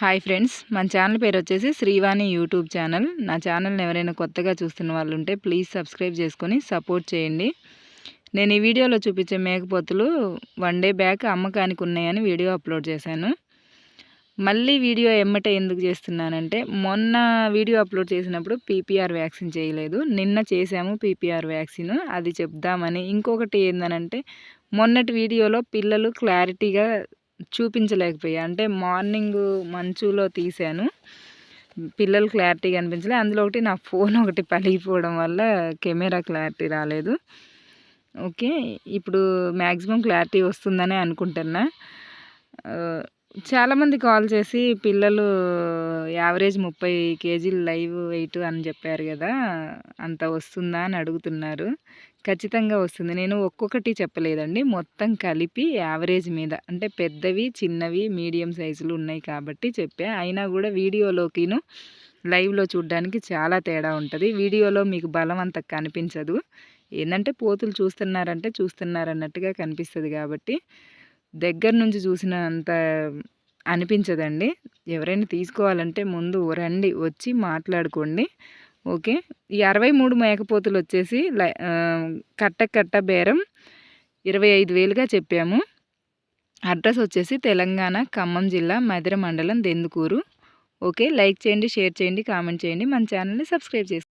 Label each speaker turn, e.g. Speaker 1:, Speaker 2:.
Speaker 1: Hi friends మన channel పేరు వచ్చేసి శ్రీవాణి యూట్యూబ్ ఛానల్. నా ఛానల్ని ఎవరైనా కొత్తగా చూస్తున్న వాళ్ళు ఉంటే ప్లీజ్ సబ్స్క్రైబ్ చేసుకొని సపోర్ట్ చేయండి. నేను ఈ వీడియోలో చూపించే మేకపోతులు వన్ డే బ్యాక్ అమ్మకానికి ఉన్నాయని వీడియో అప్లోడ్ చేశాను. మళ్ళీ వీడియో ఎమ్మటే ఎందుకు చేస్తున్నానంటే మొన్న వీడియో అప్లోడ్ చేసినప్పుడు పీపీఆర్ వ్యాక్సిన్ చేయలేదు. నిన్న చేశాము పీపీఆర్ వ్యాక్సిన్ అది చెప్దామని. ఇంకొకటి ఏందనంటే మొన్నటి వీడియోలో పిల్లలు క్లారిటీగా చూపించలేకపోయా. అంటే మార్నింగ్ మంచులో తీశాను. పిల్లలు క్లారిటీ కనిపించలే. అందులో ఒకటి నా ఫోన్ ఒకటి పలిగిపోవడం వల్ల కెమెరా క్లారిటీ రాలేదు. ఓకే. ఇప్పుడు మ్యాక్సిమం క్లారిటీ వస్తుందని అనుకుంటున్నా. చాలామంది కాల్ చేసి పిల్లలు యావరేజ్ ముప్పై కేజీలు లైవ్ వెయిట్ అని చెప్పారు కదా అంత వస్తుందా అని అడుగుతున్నారు. ఖచ్చితంగా వస్తుంది. నేను ఒక్కొక్కటి చెప్పలేదండి. మొత్తం కలిపి యావరేజ్ మీద అంటే పెద్దవి చిన్నవి మీడియం సైజులు ఉన్నాయి కాబట్టి చెప్పా. అయినా కూడా వీడియోలోకిను లైవ్లో చూడడానికి చాలా తేడా ఉంటుంది. వీడియోలో మీకు బలం అంత కనిపించదు. ఏంటంటే పోతులు చూస్తున్నారంటే చూస్తున్నారన్నట్టుగా కనిపిస్తుంది కాబట్టి దగ్గర నుంచి చూసినంత అనిపించదండి. ఎవరైనా తీసుకోవాలంటే ముందు రండి వచ్చి మాట్లాడుకోండి. ఓకే? ఈ అరవై మూడు మేకపోతులు వచ్చేసి కట్ట కట్ట బేరం ఇరవై ఐదు వేలుగా చెప్పాము. అడ్రస్ వచ్చేసి తెలంగాణ ఖమ్మం జిల్లా మధిర మండలం దెందుకూరు. ఓకే? లైక్ చేయండి షేర్ చేయండి కామెంట్ చేయండి. మన ఛానల్ని సబ్స్క్రైబ్ చేసుకోండి